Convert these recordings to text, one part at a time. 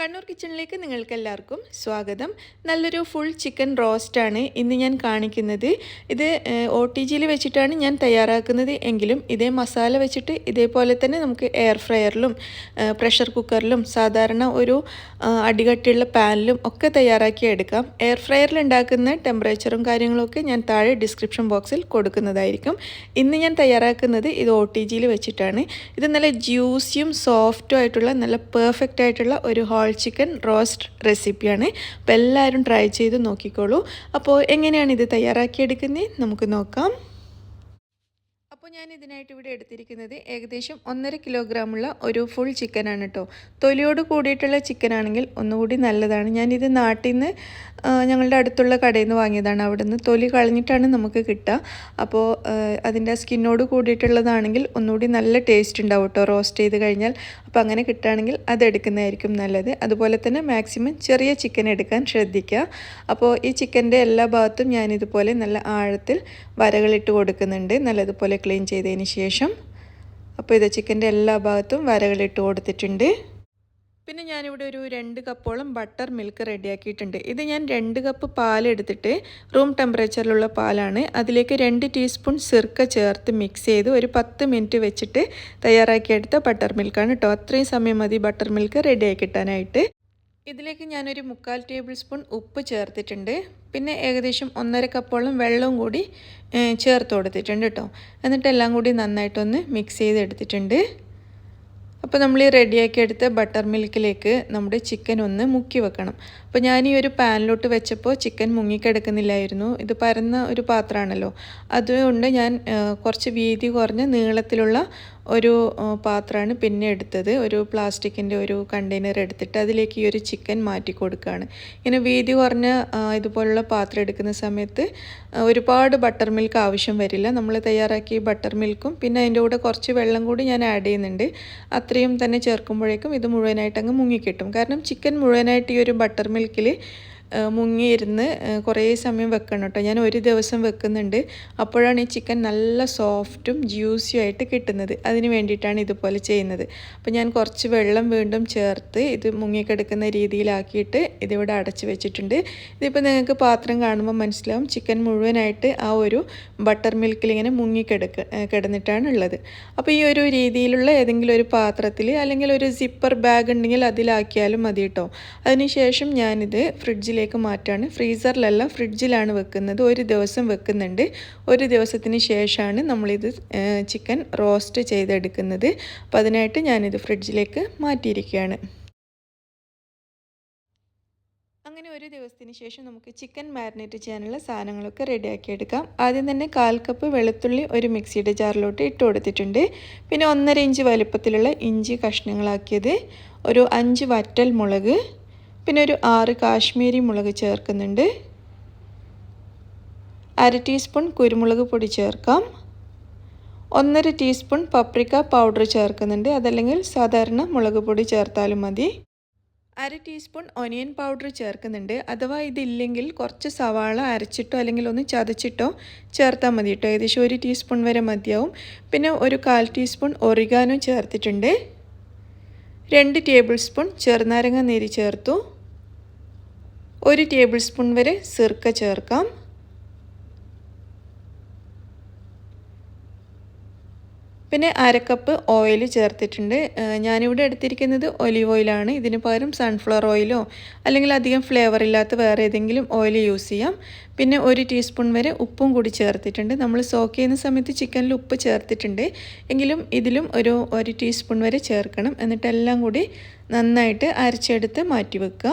കണ്ണൂർ കിച്ചണിലേക്ക് നിങ്ങൾക്ക് എല്ലാവർക്കും സ്വാഗതം. നല്ലൊരു ഫുൾ ചിക്കൻ റോസ്റ്റാണ് ഇന്ന് ഞാൻ കാണിക്കുന്നത്. ഇത് ഒ ടി ജിയിൽ വെച്ചിട്ടാണ് ഞാൻ തയ്യാറാക്കുന്നത്. എങ്കിലും ഇതേ മസാല വെച്ചിട്ട് ഇതേപോലെ തന്നെ നമുക്ക് എയർ ഫ്രയറിലും പ്രഷർ കുക്കറിലും സാധാരണ ഒരു അടികട്ടിയുള്ള പാനിലും ഒക്കെ തയ്യാറാക്കി എടുക്കാം. എയർ ഫ്രയറിൽ ഉണ്ടാക്കുന്ന ടെമ്പറേച്ചറും കാര്യങ്ങളൊക്കെ ഞാൻ താഴെ ഡിസ്ക്രിപ്ഷൻ ബോക്സിൽ കൊടുക്കുന്നതായിരിക്കും. ഇന്ന് ഞാൻ തയ്യാറാക്കുന്നത് ഇത് ഒ ടി ജിയിൽ വെച്ചിട്ടാണ്. ഇത് നല്ല ജ്യൂസിയും സോഫ്റ്റും ആയിട്ടുള്ള നല്ല പെർഫെക്റ്റ് ആയിട്ടുള്ള ഒരു ഹോൾ ചിക്കൻ റോസ്റ്റ് റെസിപ്പിയാണ് അപ്പോൾ എല്ലാവരും ട്രൈ ചെയ്ത് നോക്കിക്കോളൂ. അപ്പോൾ എങ്ങനെയാണ് ഇത് തയ്യാറാക്കിയെടുക്കുന്നത് നമുക്ക് നോക്കാം. അപ്പോൾ ഞാൻ ഇതിനായിട്ട് ഇവിടെ എടുത്തിരിക്കുന്നത് ഏകദേശം ഒന്നര കിലോഗ്രാമുള്ള ഒരു ഫുൾ ചിക്കനാണ് കേട്ടോ തൊലിയോട് കൂടിയിട്ടുള്ള ചിക്കനാണെങ്കിൽ ഒന്നുകൂടി നല്ലതാണ്. ഞാനിത് നാട്ടിൽ നിന്ന് ഞങ്ങളുടെ അടുത്തുള്ള കടയിൽ നിന്ന് വാങ്ങിയതാണ്. അവിടെ നിന്ന് തൊലി കളഞ്ഞിട്ടാണ് നമുക്ക് കിട്ടുക. അപ്പോൾ അതിന്റെ സ്കിന്നോട് കൂടിയിട്ടുള്ളതാണെങ്കിൽ ഒന്നുകൂടി നല്ല ടേസ്റ്റ് ഉണ്ടാവും കേട്ടോ റോസ്റ്റ് ചെയ്ത് കഴിഞ്ഞാൽ. അപ്പോൾ അങ്ങനെ കിട്ടുകയാണെങ്കിൽ അത് എടുക്കുന്നതായിരിക്കും നല്ലത്. അതുപോലെ തന്നെ മാക്സിമം ചെറിയ ചിക്കൻ എടുക്കാൻ ശ്രദ്ധിക്കുക. അപ്പോൾ ഈ ചിക്കന്റെ എല്ലാ ഭാഗത്തും ഞാനിതുപോലെ നല്ല ആഴത്തിൽ വരകളിട്ട് കൊടുക്കുന്നുണ്ട്. നല്ലതുപോലെ ക്ലീൻ ചെയ്തതിന് ശേഷം അപ്പോൾ ഇത് ചിക്കന്റെ എല്ലാ ഭാഗത്തും വരകളിട്ട് കൊടുത്തിട്ടുണ്ട്. പിന്നെ ഞാനിവിടെ ഒരു രണ്ട് കപ്പോളം ബട്ടർ മിൽക്ക് റെഡിയാക്കിയിട്ടുണ്ട്. ഇത് ഞാൻ രണ്ട് കപ്പ് പാലെടുത്തിട്ട് റൂം ടെമ്പറേച്ചറിലുള്ള പാലാണ്. അതിലേക്ക് രണ്ട് ടീസ്പൂൺ സിർക്ക ചേർത്ത് മിക്സ് ചെയ്ത് ഒരു പത്ത് മിനിറ്റ് വെച്ചിട്ട് തയ്യാറാക്കിയെടുത്ത ബട്ടർ മിൽക്കാണ് കേട്ടോ. അത്രയും സമയം മതി ബട്ടർ മിൽക്ക് റെഡിയാക്കി കിട്ടാനായിട്ട്. ഇതിലേക്ക് ഞാനൊരു മുക്കാൽ ടേബിൾ സ്പൂൺ ഉപ്പ് ചേർത്തിട്ടുണ്ട്. പിന്നെ ഏകദേശം ഒന്നര കപ്പോളം വെള്ളവും കൂടി ചേർത്ത് കൊടുത്തിട്ടുണ്ട് കേട്ടോ എന്നിട്ട് എല്ലാം കൂടി നന്നായിട്ടൊന്ന് മിക്സ് ചെയ്തെടുത്തിട്ടുണ്ട്. അപ്പോൾ നമ്മൾ ഈ റെഡിയാക്കി എടുത്ത ബട്ടർ മിൽക്കിലേക്ക് നമ്മുടെ ചിക്കൻ ഒന്ന് മുക്കി വെക്കണം. അപ്പോൾ ഞാൻ ഈ ഒരു പാനിലോട്ട് വെച്ചപ്പോൾ ചിക്കൻ മുങ്ങിക്കിടക്കുന്നില്ലായിരുന്നു. ഇത് പരന്ന ഒരു പാത്രമാണല്ലോ. അതുകൊണ്ട് ഞാൻ കുറച്ച് വീതി കുറഞ്ഞ നീളത്തിലുള്ള ഒരു പാത്രമാണ് പിന്നെ എടുത്തത്. ഒരു പ്ലാസ്റ്റിക്കിന്റെ ഒരു കണ്ടെയ്നർ എടുത്തിട്ട് അതിലേക്ക് ഈ ഒരു ചിക്കൻ മാറ്റി കൊടുക്കുകയാണ് ഇങ്ങനെ വീതി കുറഞ്ഞ ഇതുപോലുള്ള പാത്രം എടുക്കുന്ന സമയത്ത് ഒരുപാട് ബട്ടർ മിൽക്ക് ആവശ്യം വരില്ല. നമ്മൾ തയ്യാറാക്കി ബട്ടർ മിൽക്കും പിന്നെ അതിന്റെ കൂടെ കുറച്ച് വെള്ളം കൂടി ഞാൻ ആഡ് ചെയ്യുന്നുണ്ട്. അത്രയും തന്നെ ചേർക്കുമ്പോഴേക്കും ഇത് മുഴുവനായിട്ട് അങ്ങ് മുങ്ങിക്കിട്ടും. കാരണം ചിക്കൻ മുഴുവനായിട്ട് ഈ ഒരു ബട്ടർ മിൽക്കിൽ മുങ്ങിയിരുന്ന് കുറേ സമയം വെക്കണം കേട്ടോ. ഞാൻ ഒരു ദിവസം വെക്കുന്നുണ്ട്. അപ്പോഴാണ് ഈ ചിക്കൻ നല്ല സോഫ്റ്റും ജ്യൂസിയും ആയിട്ട് കിട്ടുന്നത്. അതിന് വേണ്ടിയിട്ടാണ് ഇതുപോലെ ചെയ്യുന്നത്. അപ്പോൾ ഞാൻ കുറച്ച് വെള്ളം വീണ്ടും ചേർത്ത് ഇത് മുങ്ങിക്കിടക്കുന്ന രീതിയിലാക്കിയിട്ട് ഇതിവിടെ അടച്ച് വെച്ചിട്ടുണ്ട്. ഇതിപ്പോൾ നിങ്ങൾക്ക് പാത്രം കാണുമ്പോൾ മനസ്സിലാവും. ചിക്കൻ മുഴുവനായിട്ട് ആ ഒരു ബട്ടർ മിൽക്കിൽ ഇങ്ങനെ മുങ്ങിക്കിടക്ക കിടന്നിട്ടാണ് ഉള്ളത്. അപ്പോൾ ഈ ഒരു രീതിയിലുള്ള ഏതെങ്കിലും ഒരു പാത്രത്തിൽ അല്ലെങ്കിൽ ഒരു സിപ്പർ ബാഗ് ഉണ്ടെങ്കിൽ അതിലാക്കിയാലും മതി കേട്ടോ. അതിനുശേഷം ഞാനിത് ഫ്രിഡ്ജിലേക്ക് മാറ്റാണ്. ഫ്രീസറിലല്ല ഫ്രിഡ്ജിലാണ് വെക്കുന്നത്. ഒരു ദിവസം വെക്കുന്നുണ്ട്. ഒരു ദിവസത്തിന് ശേഷമാണ് നമ്മളിത് ചിക്കൻ റോസ്റ്റ് ചെയ്തെടുക്കുന്നത്. അപ്പം അതിനായിട്ട് ഞാനിത് ഫ്രിഡ്ജിലേക്ക് മാറ്റിയിരിക്കുകയാണ്. അങ്ങനെ ഒരു ദിവസത്തിന് ശേഷം നമുക്ക് ചിക്കൻ മാരിനേറ്റ് ചെയ്യാനുള്ള സാധനങ്ങളൊക്കെ റെഡിയാക്കി എടുക്കാം ആദ്യം തന്നെ കാൽ കപ്പ് വെളുത്തുള്ളി ഒരു മിക്സിയുടെ ജാറിലോട്ട് ഇട്ട് കൊടുത്തിട്ടുണ്ട്. പിന്നെ ഒന്നര ഇഞ്ച് വലുപ്പത്തിലുള്ള ഇഞ്ചി കഷ്ണങ്ങളാക്കിയത്. ഒരു അഞ്ച് വറ്റൽ മുളക്. പിന്നെ ഒരു ആറ് കാശ്മീരി മുളക് ചേർക്കുന്നുണ്ട്. അര ടീസ്പൂൺ കുരുമുളക് പൊടി ചേർക്കാം. ഒന്നര ടീസ്പൂൺ പപ്രിക്ക പൗഡർ ചേർക്കുന്നുണ്ട്. അതല്ലെങ്കിൽ സാധാരണ മുളക് പൊടി ചേർത്താലും മതി. അര ടീസ്പൂൺ ഒനിയൻ പൗഡർ ചേർക്കുന്നുണ്ട്. അഥവാ ഇതില്ലെങ്കിൽ കുറച്ച് സവാള അരച്ചിട്ടോ അല്ലെങ്കിൽ ഒന്ന് ചതച്ചിട്ടോ ചേർത്താൽ മതി കേട്ടോ. ഏകദേശം ഒരു ടീസ്പൂൺ വരെ മതിയാവും. പിന്നെ ഒരു കാൽ ടീസ്പൂൺ ഒറിഗാനോ ചേർത്തിട്ടുണ്ട്. രണ്ട് ടേബിൾ സ്പൂൺ ചെറുനാരങ്ങ നീര് ചേർത്തു. ഒരു ടേബിൾ സ്പൂൺ വരെ സിർക്ക ചേർക്കാം. പിന്നെ അരക്കപ്പ് ഓയിൽ ചേർത്തിട്ടുണ്ട്. ഞാനിവിടെ എടുത്തിരിക്കുന്നത് ഒലിവ് ഓയിലാണ് ഇതിന് പകരം സൺഫ്ലവർ ഓയിലോ അല്ലെങ്കിൽ അധികം ഫ്ലേവർ ഇല്ലാത്ത വേറെ ഏതെങ്കിലും ഓയിൽ യൂസ് ചെയ്യാം. പിന്നെ ഒരു ടീസ്പൂൺ വരെ ഉപ്പും കൂടി ചേർത്തിട്ടുണ്ട്. നമ്മൾ സോക്ക് ചെയ്യുന്ന സമയത്ത് ചിക്കനിൽ ഉപ്പ് ചേർത്തിട്ടുണ്ട്. എങ്കിലും ഇതിലും ഒരു ഒരു ടീസ്പൂൺ വരെ ചേർക്കണം. എന്നിട്ടെല്ലാം കൂടി നന്നായിട്ട് അരച്ചെടുത്ത് മാറ്റി വെക്കുക.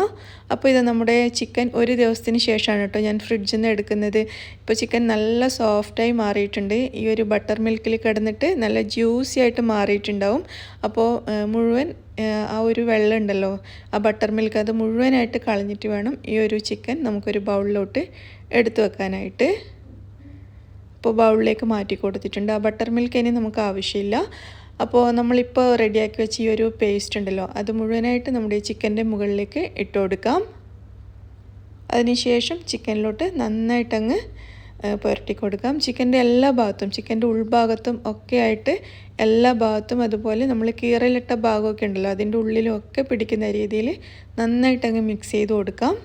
അപ്പോൾ ഇത് നമ്മുടെ ചിക്കൻ ഒരു ദിവസത്തിന് ശേഷമാണ് കേട്ടോ ഞാൻ ഫ്രിഡ്ജിൽ നിന്ന് എടുക്കുന്നത്. ഇപ്പോൾ ചിക്കൻ നല്ല സോഫ്റ്റായി മാറിയിട്ടുണ്ട്. ഈ ഒരു ബട്ടർ മിൽക്കിൽ കിടന്നിട്ട് നല്ല ജ്യൂസി ആയിട്ട് മാറിയിട്ടുണ്ടാവും. അപ്പോൾ മുഴുവൻ ആ, ഒരു വെള്ളം ഉണ്ടല്ലോ ആ ബട്ടർ മിൽക്ക് അത് മുഴുവനായിട്ട് കളഞ്ഞിട്ട് വേണം ഈ ഒരു ചിക്കൻ നമുക്കൊരു ബൗളിലോട്ട് എടുത്തു വെക്കാനായിട്ട്. അപ്പോൾ ബൗളിലേക്ക് മാറ്റി കൊടുത്തിട്ടുണ്ട്. ആ ബട്ടർ മിൽക്ക് ഇനി നമുക്ക് ആവശ്യമില്ല. അപ്പോൾ നമ്മളിപ്പോൾ റെഡിയാക്കി വെച്ച ഈ ഒരു പേസ്റ്റ് ഉണ്ടല്ലോ അത് മുഴുവനായിട്ട് നമ്മുടെ ചിക്കന്റെ മുകളിലേക്ക് ഇട്ട് കൊടുക്കാം. അതിനുശേഷം ചിക്കനിലോട്ട് നന്നായിട്ടങ്ങ് പുരട്ടി കൊടുക്കാം. ചിക്കന്റെ എല്ലാ ഭാഗത്തും ചിക്കന്റെ ഉൾഭാഗത്തും ഒക്കെ ആയിട്ട് എല്ലാ ഭാഗത്തും അതുപോലെ നമ്മൾ കീറലിട്ട ഭാഗമൊക്കെ ഉണ്ടല്ലോ അതിന്റെ ഉള്ളിലും ഒക്കെ പിടിക്കുന്ന രീതിയിൽ നന്നായിട്ട് അങ്ങ് മിക്സ് ചെയ്ത് കൊടുക്കാം.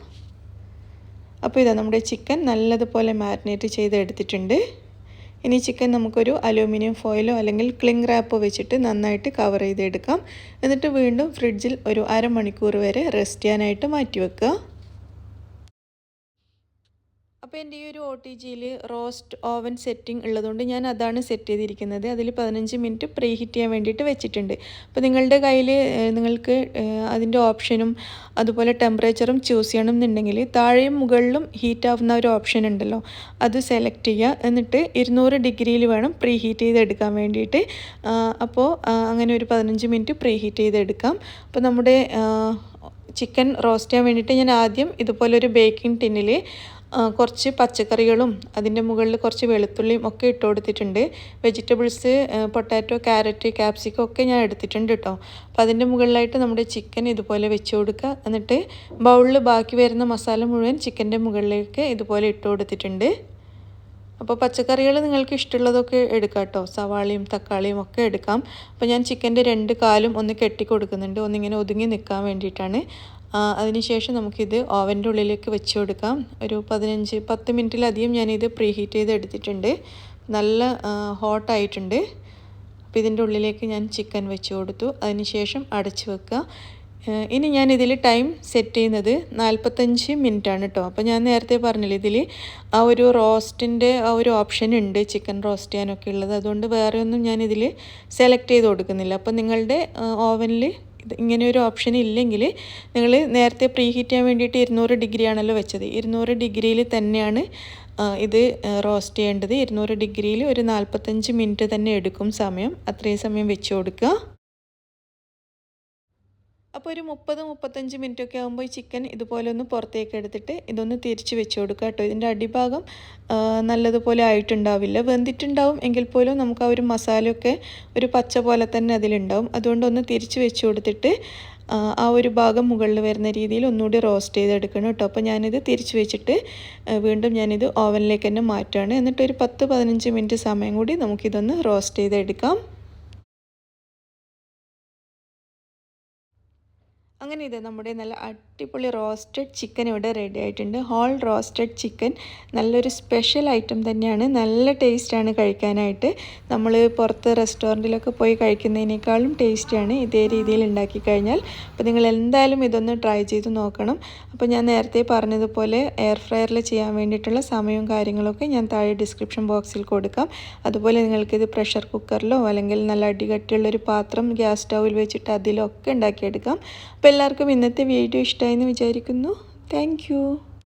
അപ്പോൾ ഇതാ നമ്മുടെ ചിക്കൻ നല്ലതുപോലെ മാരിനേറ്റ് ചെയ്ത് എടുത്തിട്ടുണ്ട്. ഇനി ചിക്കൻ നമുക്കൊരു അലൂമിനിയം ഫോയിലോ അല്ലെങ്കിൽ ക്ലിങ് റാപ്പോ വെച്ചിട്ട് നന്നായിട്ട് കവർ ചെയ്തെടുക്കാം. എന്നിട്ട് വീണ്ടും ഫ്രിഡ്ജിൽ ഒരു അരമണിക്കൂർ വരെ റെസ്റ്റ് ചെയ്യാനായിട്ട് മാറ്റി വെക്കുക അപ്പോൾ എന്റെ ഈ ഒരു ഒ ടി ജിയിൽ റോസ്റ്റ് ഓവൻ സെറ്റിംഗ് ഉള്ളതുകൊണ്ട് ഞാൻ അതാണ് സെറ്റ് ചെയ്തിരിക്കുന്നത്. അതിൽ പതിനഞ്ച് മിനിറ്റ് പ്രീ ഹീറ്റ് ചെയ്യാൻ വേണ്ടിയിട്ട് വെച്ചിട്ടുണ്ട്. അപ്പോൾ നിങ്ങളുടെ കയ്യിൽ നിങ്ങൾക്ക് അതിന്റെ ഓപ്ഷനും അതുപോലെ ടെമ്പറേച്ചറും ചൂസ് ചെയ്യണം എന്നുണ്ടെങ്കിൽ താഴെയും മുകളിലും ഹീറ്റ് ആവുന്ന ഒരു ഓപ്ഷൻ ഉണ്ടല്ലോ അത് സെലക്ട് ചെയ്യുക. എന്നിട്ട് ഇരുന്നൂറ് ഡിഗ്രിയിൽ വേണം പ്രീ ഹീറ്റ് ചെയ്തെടുക്കാൻ വേണ്ടിയിട്ട്. അപ്പോൾ അങ്ങനെ ഒരു പതിനഞ്ച് മിനിറ്റ് പ്രീ ഹീറ്റ് ചെയ്തെടുക്കാം. അപ്പോൾ നമ്മുടെ ചിക്കൻ റോസ്റ്റ് ചെയ്യാൻ വേണ്ടിയിട്ട് ഞാൻ ആദ്യം ഇതുപോലെ ഒരു ബേക്കിംഗ് ടിന്നിൽ കുറച്ച് പച്ചക്കറികളും അതിന്റെ മുകളിൽ കുറച്ച് വെളുത്തുള്ളിയും ഒക്കെ ഇട്ട് കൊടുത്തിട്ടുണ്ട്. വെജിറ്റബിൾസ് പൊട്ടാറ്റോ ക്യാരറ്റ് ക്യാപ്സിക്കം ഒക്കെ ഞാൻ എടുത്തിട്ടുണ്ട് കേട്ടോ. അപ്പോൾ അതിന്റെ മുകളിലായിട്ട് നമ്മുടെ ചിക്കൻ ഇതുപോലെ വെച്ച് കൊടുക്കുക. എന്നിട്ട് ബൗളിൽ ബാക്കി വരുന്ന മസാല മുഴുവൻ ചിക്കന്റെ മുകളിലേക്ക് ഇതുപോലെ ഇട്ട് കൊടുത്തിട്ടുണ്ട്. അപ്പോൾ പച്ചക്കറികൾ നിങ്ങൾക്ക് ഇഷ്ടമുള്ളതൊക്കെ എടുക്കാം കേട്ടോ. സവാളയും തക്കാളിയും ഒക്കെ എടുക്കാം. അപ്പോൾ ഞാൻ ചിക്കന്റെ രണ്ട് കാലും ഒന്ന് കെട്ടി കൊടുക്കുന്നുണ്ട് ഒന്നിങ്ങനെ ഒതുങ്ങി നിൽക്കാൻ വേണ്ടിയിട്ടാണ്. അതിനുശേഷം നമുക്കിത് ഓവന്റെ ഉള്ളിലേക്ക് വെച്ച് കൊടുക്കാം. ഒരു പതിനഞ്ച് പത്ത് മിനിറ്റിലധികം ഞാനിത് പ്രീ ഹീറ്റ് ചെയ്ത് എടുത്തിട്ടുണ്ട്. നല്ല ഹോട്ടായിട്ടുണ്ട് അപ്പോൾ ഇതിന്റെ ഉള്ളിലേക്ക് ഞാൻ ചിക്കൻ വെച്ച് കൊടുത്തു. അതിനുശേഷം അടച്ച് വെക്കുക. ഇനി ഞാൻ ടൈം സെറ്റ് ചെയ്യുന്നത് നാൽപ്പത്തഞ്ച് ആണ് കേട്ടോ അപ്പോൾ ഞാൻ നേരത്തെ പറഞ്ഞില്ല ഇതിൽ ആ ഒരു റോസ്റ്റിന്റെ ആ ഒരു ഓപ്ഷൻ ഉണ്ട് ചിക്കൻ റോസ്റ്റ് ചെയ്യാനൊക്കെ ഉള്ളത്. അതുകൊണ്ട് വേറെ ഒന്നും ഞാൻ സെലക്ട് ചെയ്ത് കൊടുക്കുന്നില്ല. അപ്പോൾ നിങ്ങളുടെ ഓവനിൽ ഇങ്ങനെ ഒരു ഓപ്ഷൻ ഇല്ലെങ്കിൽ നിങ്ങൾ നേരത്തെ പ്രീ ഹീറ്റ് ചെയ്യാൻ വേണ്ടിയിട്ട് ഇരുന്നൂറ് ഡിഗ്രി ആണല്ലോ വെച്ചത്. ഇരുന്നൂറ് ഡിഗ്രിയിൽ തന്നെയാണ് ഇത് റോസ്റ്റ് ചെയ്യേണ്ടത്. ഇരുന്നൂറ് ഡിഗ്രിയിൽ ഒരു നാൽപ്പത്തഞ്ച് മിനിറ്റ് തന്നെ എടുക്കും സമയം. അത്രയും സമയം വെച്ച് കൊടുക്കുക. അപ്പോൾ ഒരു മുപ്പത് മുപ്പത്തഞ്ച് മിനിറ്റ് ഒക്കെ ആകുമ്പോൾ ഈ ചിക്കൻ ഇതുപോലെ ഒന്ന് പുറത്തേക്ക് എടുത്തിട്ട് ഇതൊന്ന് തിരിച്ച് വെച്ച് കൊടുക്കുക കേട്ടോ. ഇതിന്റെ അടിഭാഗം നല്ലതുപോലെ ആയിട്ടുണ്ടാവില്ല. വെന്തിട്ടുണ്ടാവും എങ്കിൽ പോലും നമുക്ക് ആ ഒരു മസാലയൊക്കെ ഒരു പച്ച പോലെ തന്നെ അതിലുണ്ടാവും. അതുകൊണ്ട് ഒന്ന് തിരിച്ച് വെച്ച് കൊടുത്തിട്ട് ആ ഒരു ഭാഗം മുകളിൽ വരുന്ന രീതിയിൽ ഒന്നുകൂടി റോസ്റ്റ് ചെയ്തെടുക്കണം കേട്ടോ. അപ്പോൾ ഞാനിത് തിരിച്ച് വെച്ചിട്ട് വീണ്ടും ഞാനിത് ഓവനിലേക്ക് തന്നെ മാറ്റുകയാണ്. എന്നിട്ട് ഒരു പത്ത് പതിനഞ്ച് മിനിറ്റ് സമയം കൂടി നമുക്കിതൊന്ന് റോസ്റ്റ് ചെയ്തെടുക്കാം. അങ്ങനെ ഇത് നമ്മുടെ നല്ല അടിപൊളി റോസ്റ്റഡ് ചിക്കൻ ഇവിടെ റെഡി ആയിട്ടുണ്ട്. ഹോൾ റോസ്റ്റഡ് ചിക്കൻ നല്ലൊരു സ്പെഷ്യൽ ഐറ്റം തന്നെയാണ്. നല്ല ടേസ്റ്റാണ് കഴിക്കാനായിട്ട്. നമ്മൾ പുറത്ത് റെസ്റ്റോറന്റിലൊക്കെ പോയി കഴിക്കുന്നതിനേക്കാളും ടേസ്റ്റിയാണ് ഇതേ രീതിയിൽ ഉണ്ടാക്കി കഴിഞ്ഞാൽ. അപ്പോൾ നിങ്ങൾ എന്തായാലും ഇതൊന്ന് ട്രൈ ചെയ്ത് നോക്കണം. അപ്പോൾ ഞാൻ നേരത്തെ പറഞ്ഞതുപോലെ എയർ ഫ്രയറിൽ ചെയ്യാൻ വേണ്ടിയിട്ടുള്ള സമയവും കാര്യങ്ങളൊക്കെ ഞാൻ താഴെ ഡിസ്ക്രിപ്ഷൻ ബോക്സിൽ കൊടുക്കാം. അതുപോലെ നിങ്ങൾക്കിത് പ്രഷർ കുക്കറിലോ അല്ലെങ്കിൽ നല്ല അടികട്ടിയുള്ളൊരു പാത്രം ഗ്യാസ് സ്റ്റൗവിൽ വെച്ചിട്ട് അതിലൊക്കെ ഉണ്ടാക്കിയെടുക്കാം. അപ്പോൾ എല്ലാവർക്കും ഇന്നത്തെ വീഡിയോ ഇഷ്ടമായെന്ന് വിചാരിക്കുന്നു. താങ്ക്